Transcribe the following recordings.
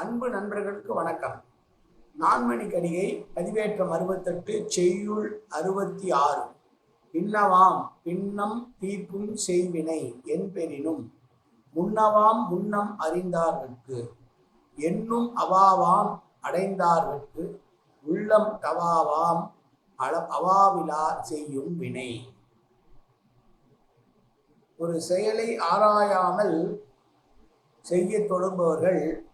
அன்பு நண்பர்களுக்கு வணக்கம். நான்மணி கடிகை பதிவேற்றம் அறுபத்தெட்டு செய்யுள் அறுபத்தி ஆறு பின்னவாம் பின்னம் தீர்க்கும் செய்வினை என்பெனினும் முன்னவாம் முன்னம் அறிந்தார்கட்கு. என்னும் அவாவாம் அடைந்தார்கட்கு. உள்ளம் தவாவாம் அள அவாவிலா செய்யும் வினை. ஒரு செயலை ஆராயாமல் செய்ய தொடங்குபவர்கள்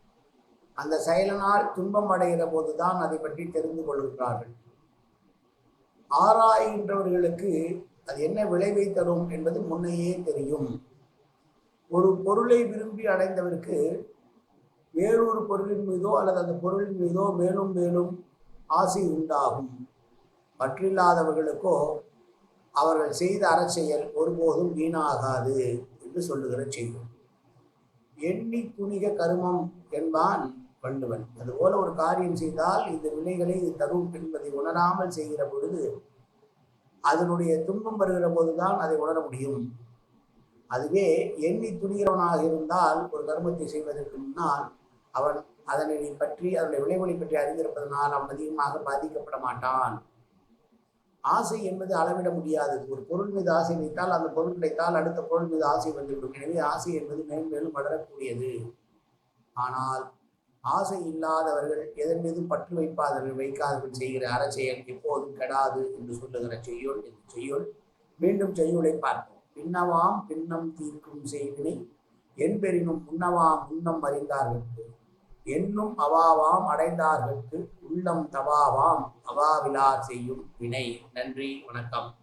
அந்த செயலனால் துன்பம் அடைகிற போதுதான் அதை பற்றி தெரிந்து கொள்கிறார்கள் ஆராய்கின்றவர்களுக்கு அது என்ன விளைவை தரும் என்பது முன்னையே தெரியும். ஒரு பொருளை விரும்பி அடைந்தவருக்கு வேறொரு பொருளின் மீதோ அல்லது அந்த பொருளின் மீதோ மேலும் மேலும் ஆசை உண்டாகும். பற்றில்லாதவர்களுக்கோ அவர்கள் செய்த அறச்செயல் ஒருபோதும் வீணாகாது என்று சொல்லுகிற செய்யும் எண்ணி துணிக கருமம் என்பான் பண்ணுவன். அதுபோல ஒரு காரியம் செய்தால் இந்த வினைகளை இது தரும் என்பதை உணராமல் செய்கிற பொழுது அதனுடைய துன்பம் வருகிற போதுதான் அதை உணர முடியும். அதுவே எண்ணி துணிகிறவனாக இருந்தால் ஒரு கர்மத்தை செய்வதற்கு முன்னால் அவன் அதனை பற்றி அதனுடைய விளைவுகளை பற்றி அறிந்திருப்பதனால் அவன் அதிகமாக பாதிக்கப்பட மாட்டான். ஆசை என்பது அளவிட முடியாதது ஒரு பொருள் மீது ஆசை வைத்தால் அந்த பொருள் கிடைத்தால் அடுத்த பொருள் மீது ஆசை வந்துவிடும். எனவே ஆசை என்பது மேலும் மேலும் வளரக்கூடியது. ஆனால் ஆசை இல்லாதவர்கள் எதன் மீதும் பற்று வைப்பாதவர்கள் வைக்காதவர்கள் செய்கிற அறச்செயல் எப்போதும் கெடாது என்று சொல்லுகிற செய்யுள் என்று செய்யுள் மீண்டும் செய்யுளை பார்ப்போம். பின்னவாம் பின்னம் தீர்க்கும் செய்வினை என்பெறினும் முன்னவாம் முன்னம் அறிந்தார்களுக்கு என்னும் அவாவாம் அடைந்தார்களுக்கு உள்ளம் தவாவாம் அவாவிலார் செய்யும் வினை. நன்றி வணக்கம்.